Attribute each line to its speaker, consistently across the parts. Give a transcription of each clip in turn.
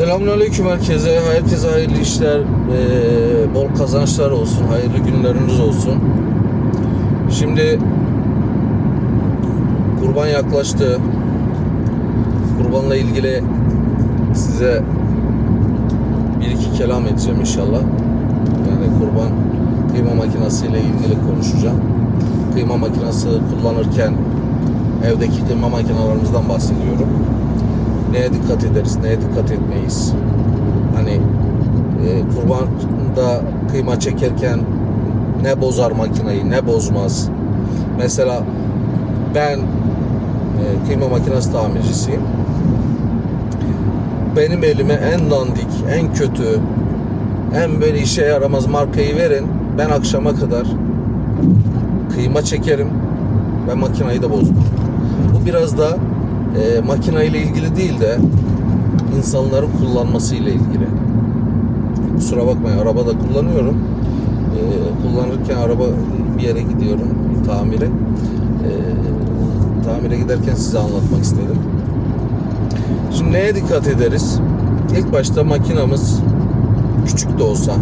Speaker 1: Selamünaleyküm herkese. Herkese hayırlı işler, bol kazançlar olsun, hayırlı günleriniz olsun. Şimdi kurban yaklaştı. Kurbanla ilgili size bir iki kelam edeceğim inşallah. Yani kurban kıyma makinesiyle ilgili konuşacağım. Kıyma makinesi kullanırken evdeki kıyma makinalarımızdan bahsediyorum neye dikkat ederiz, neye dikkat etmeyiz. Hani e, kurbanda kıyma çekerken ne bozar makinayı, ne bozmaz. Mesela ben e, kıyma makinesi tamircisiyim. Benim elime en dandik, en kötü, en böyle işe yaramaz markayı verin. Ben akşama kadar kıyma çekerim ve makinayı da bozmam. Bu biraz da e, makine ile ilgili değil de insanların kullanması ile ilgili. Kusura bakmayın arabada kullanıyorum. E, kullanırken araba bir yere gidiyorum tamire. E, tamire giderken size anlatmak istedim. Şimdi neye dikkat ederiz? İlk başta makinamız küçük de olsa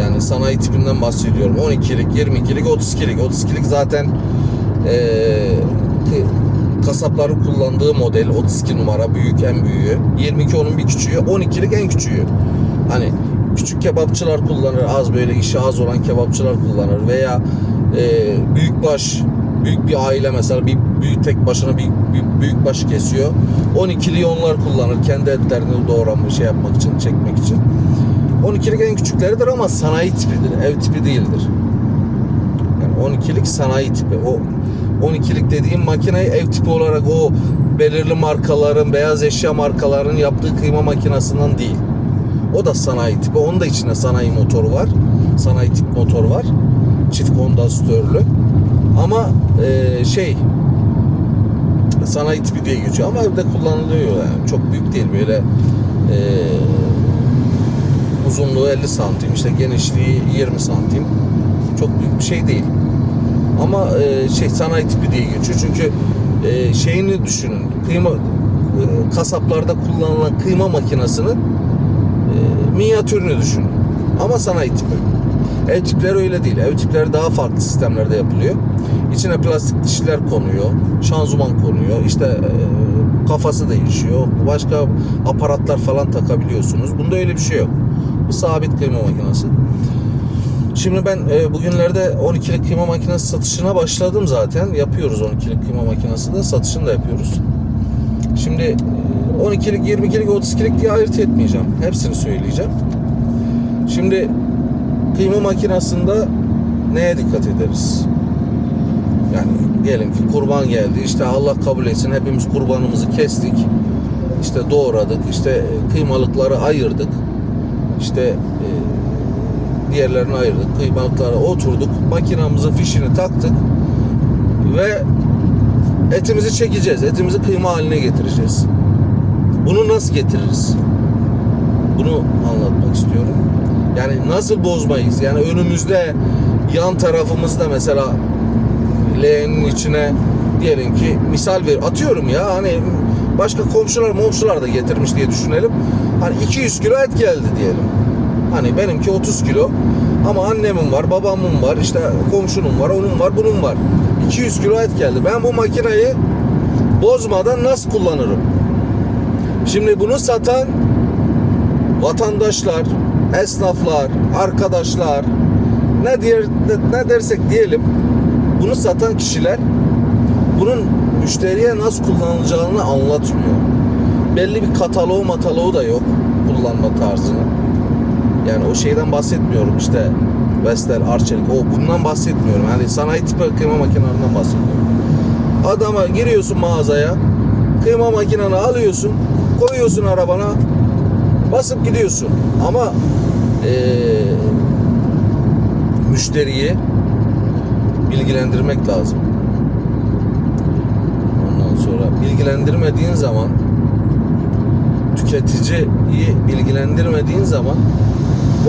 Speaker 1: yani sanayi tipinden bahsediyorum. 12'lik, 22'lik, 32'lik. 32'lik zaten eee kasapların kullandığı model 32 numara büyük en büyüğü. 22 onun bir küçüğü 12'lik en küçüğü. Hani küçük kebapçılar kullanır az böyle işi az olan kebapçılar kullanır. Veya e, büyük baş büyük bir aile mesela bir büyük tek başına bir, bir büyük baş kesiyor. 12'liği onlar kullanır kendi etlerini doğramış şey yapmak için çekmek için. 12'lik en küçükleridir ama sanayi tipidir ev tipi değildir. Yani 12'lik sanayi tipi o 12'lik dediğim makineyi ev tipi olarak o belirli markaların, beyaz eşya markalarının yaptığı kıyma makinesinden değil. O da sanayi tipi. Onun da içinde sanayi motoru var. Sanayi tip motor var. Çift kondansatörlü. Ama e, şey sanayi tipi diye geçiyor ama evde kullanılıyor yani. Çok büyük değil böyle e, uzunluğu 50 santim işte genişliği 20 santim. Çok büyük bir şey değil. Ama e, şey sanayi tipi diye geçiyor. Çünkü e, şeyini düşünün. Kıyma e, kasaplarda kullanılan kıyma makinesinin e, minyatürünü düşünün. Ama sanayi tipi. Ev tipleri öyle değil. Ev tipleri daha farklı sistemlerde yapılıyor. İçine plastik dişler konuyor. Şanzıman konuyor. İşte e, kafası değişiyor. Başka aparatlar falan takabiliyorsunuz. Bunda öyle bir şey yok. Bu sabit kıyma makinesi. Şimdi ben e, bugünlerde 12'lik kıyma makinesi satışına başladım zaten. Yapıyoruz 12'lik kıyma makinesi de satışını da yapıyoruz. Şimdi e, 12'lik, 22'lik, 32'lik diye ayırt etmeyeceğim. Hepsini söyleyeceğim. Şimdi kıyma makinesinde neye dikkat ederiz? Yani diyelim ki kurban geldi. İşte Allah kabul etsin hepimiz kurbanımızı kestik. İşte doğradık. İşte kıymalıkları ayırdık. İşte e, diğerlerini ayırdık. Kıymalıklara oturduk. Makinamızın fişini taktık. Ve etimizi çekeceğiz. Etimizi kıyma haline getireceğiz. Bunu nasıl getiririz? Bunu anlatmak istiyorum. Yani nasıl bozmayız? Yani önümüzde yan tarafımızda mesela leğenin içine diyelim ki misal ver atıyorum ya hani başka komşular momşular da getirmiş diye düşünelim. Hani 200 kilo et geldi diyelim. Hani benimki 30 kilo ama annemin var, babamın var, işte komşunun var, onun var, bunun var. 200 kilo et geldi. Ben bu makineyi bozmadan nasıl kullanırım? Şimdi bunu satan vatandaşlar, esnaflar, arkadaşlar ne diyer ne dersek diyelim bunu satan kişiler bunun müşteriye nasıl kullanılacağını anlatmıyor. Belli bir kataloğu mataloğu da yok kullanma tarzını. Yani o şeyden bahsetmiyorum işte Vestel, Arçelik o bundan bahsetmiyorum. Yani sanayi tipi kıyma makinelerinden bahsediyorum. Adama giriyorsun mağazaya kıyma makineni alıyorsun koyuyorsun arabana basıp gidiyorsun. Ama ee, müşteriyi bilgilendirmek lazım. Ondan sonra bilgilendirmediğin zaman tüketiciyi bilgilendirmediğin zaman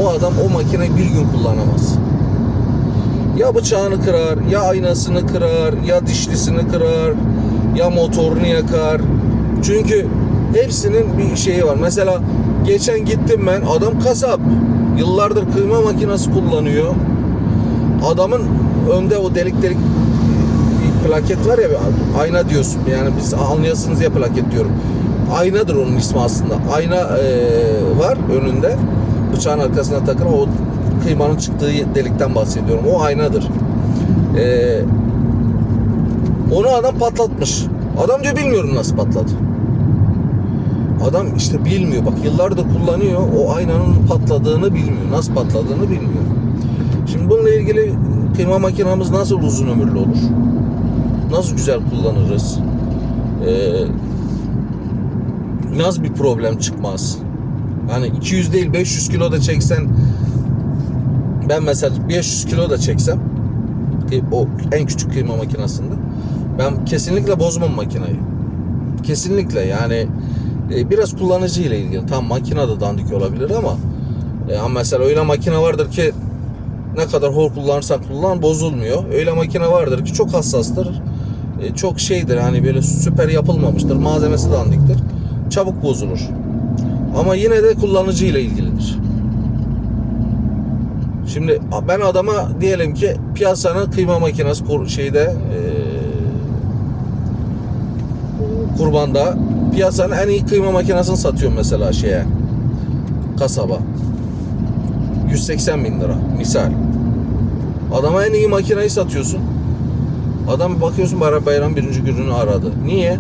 Speaker 1: o adam o makineyi bir gün kullanamaz. Ya bıçağını kırar, ya aynasını kırar, ya dişlisini kırar, ya motorunu yakar. Çünkü Hepsinin bir şeyi var. Mesela geçen gittim ben adam kasap. Yıllardır kıyma makinesi kullanıyor. Adamın önde o delik delik bir plaket var ya ayna diyorsun. Yani biz anlayasınız diye plaket diyorum. Aynadır onun ismi aslında. Ayna eee, var önünde. Bıçağın arkasına takılan o kıymanın çıktığı delikten bahsediyorum. O aynadır. Eee onu adam patlatmış. Adam diyor bilmiyorum nasıl patladı. Adam işte bilmiyor. Bak yıllardır kullanıyor. O aynanın patladığını bilmiyor. Nasıl patladığını bilmiyor. Şimdi bununla ilgili kıyma makinamız nasıl uzun ömürlü olur? Nasıl güzel kullanırız? Ee, nasıl bir problem çıkmaz? Hani 200 değil 500 kilo da çeksen ben mesela 500 kilo da çeksem o en küçük kıyma makinesinde ben kesinlikle bozmam makinayı. Kesinlikle yani e, biraz kullanıcı ile ilgili. Tam makine de dandik olabilir ama e, ama mesela öyle makine vardır ki ne kadar hor kullanırsan kullan bozulmuyor. Öyle makine vardır ki çok hassastır. E, çok şeydir hani böyle süper yapılmamıştır. Malzemesi dandiktir. Çabuk bozulur. Ama yine de kullanıcı ile ilgilidir. Şimdi ben adama diyelim ki piyasanın kıyma makinesi kur- şeyde e, kurbanda piyasanın en iyi kıyma makinesini satıyorum mesela şeye kasaba. 180 bin lira misal. Adama en iyi makineyi satıyorsun. Adam bakıyorsun bayram birinci gününü aradı. Niye?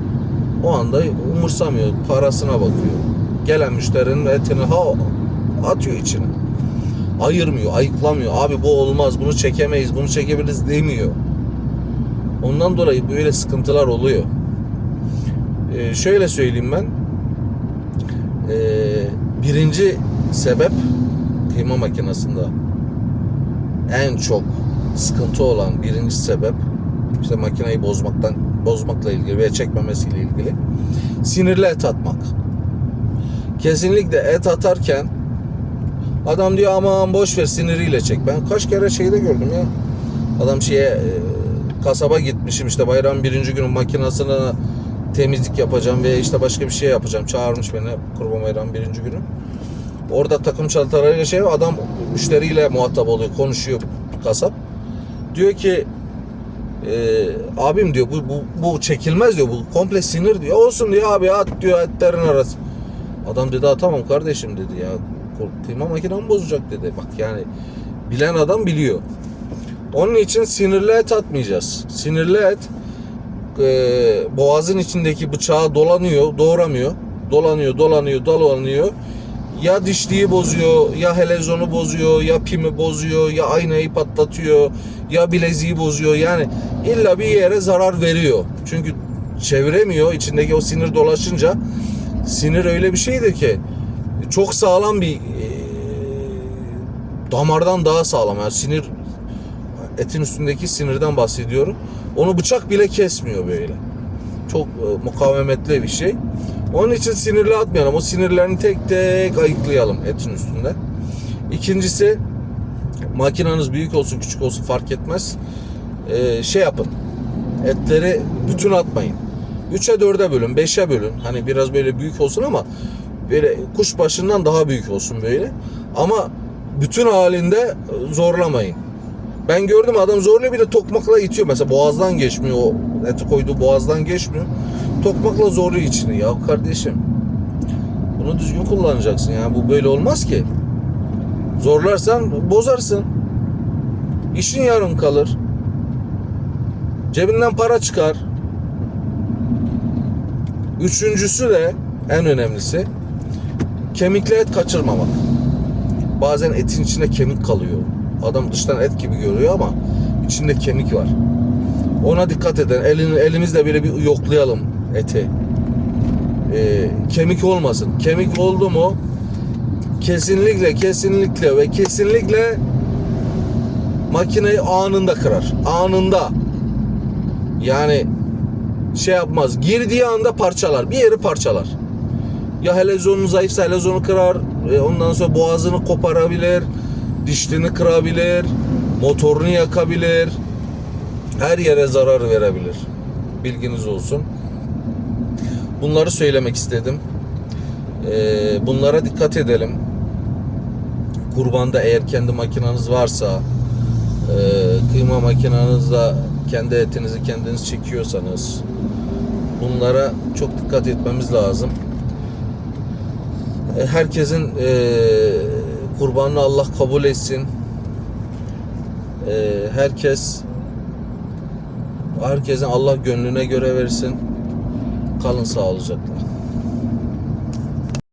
Speaker 1: O anda umursamıyor parasına bakıyor gelen müşterinin etini ha atıyor içine ayırmıyor ayıklamıyor abi bu olmaz bunu çekemeyiz bunu çekebiliriz demiyor ondan dolayı böyle sıkıntılar oluyor ee, şöyle söyleyeyim ben. Ee, birinci sebep kıyma makinesinde en çok sıkıntı olan birinci sebep işte makineyi bozmaktan bozmakla ilgili veya çekmemesiyle ilgili sinirli et atmak. Kesinlikle et atarken adam diyor aman boş ver siniriyle çek. Ben kaç kere şeyde gördüm ya. Adam şeye e, kasaba gitmişim işte bayram birinci günü makinesine temizlik yapacağım veya işte başka bir şey yapacağım. Çağırmış beni kurban bayram birinci günü. Orada takım çantalarıyla şey adam müşteriyle muhatap oluyor, konuşuyor kasap. Diyor ki e, abim diyor bu, bu, bu çekilmez diyor bu komple sinir diyor. Olsun diyor abi at diyor etlerin arası. Adam dedi atamam kardeşim dedi ya. Kıyma makinem bozacak dedi. Bak yani bilen adam biliyor. Onun için sinirli et atmayacağız. Sinirli et e, boğazın içindeki bıçağı dolanıyor, doğramıyor. Dolanıyor, dolanıyor, dolanıyor. Ya dişliği bozuyor, ya helezonu bozuyor, ya pimi bozuyor, ya aynayı patlatıyor, ya bileziği bozuyor. Yani illa bir yere zarar veriyor. Çünkü çeviremiyor. içindeki o sinir dolaşınca sinir öyle bir şeydir ki çok sağlam bir e, damardan daha sağlam. Yani sinir etin üstündeki sinirden bahsediyorum. Onu bıçak bile kesmiyor böyle. Çok e, mukavemetli bir şey. Onun için sinirli atmayalım. O sinirlerini tek tek ayıklayalım etin üstünde. İkincisi makinanız büyük olsun küçük olsun fark etmez. E, şey yapın. Etleri bütün atmayın. 3'e 4'e bölün, 5'e bölün. Hani biraz böyle büyük olsun ama böyle kuş başından daha büyük olsun böyle. Ama bütün halinde zorlamayın. Ben gördüm adam zorluyor bir de tokmakla itiyor. Mesela boğazdan geçmiyor o eti koyduğu boğazdan geçmiyor. Tokmakla zorluyor içini. Ya kardeşim bunu düzgün kullanacaksın. Yani bu böyle olmaz ki. Zorlarsan bozarsın. İşin yarım kalır. Cebinden para çıkar. Üçüncüsü de en önemlisi kemikli et kaçırmamak. Bazen etin içinde kemik kalıyor. Adam dıştan et gibi görüyor ama içinde kemik var. Ona dikkat edin. Elini, elimizle böyle bir yoklayalım eti. Ee, kemik olmasın. Kemik oldu mu kesinlikle kesinlikle ve kesinlikle makineyi anında kırar. Anında. Yani şey yapmaz. Girdiği anda parçalar. Bir yeri parçalar. Ya helezonun zayıfsa helezonu kırar. E, ondan sonra boğazını koparabilir. Dişlerini kırabilir. Motorunu yakabilir. Her yere zarar verebilir. Bilginiz olsun. Bunları söylemek istedim. Ee, bunlara dikkat edelim. Kurbanda eğer kendi makinanız varsa, e, kıyma makinanızla kendi etinizi kendiniz çekiyorsanız, bunlara çok dikkat etmemiz lazım. E, Herkesin e, kurbanını Allah kabul etsin. E, herkes herkesin Allah gönlüne göre versin. Kalın sağlıcakla.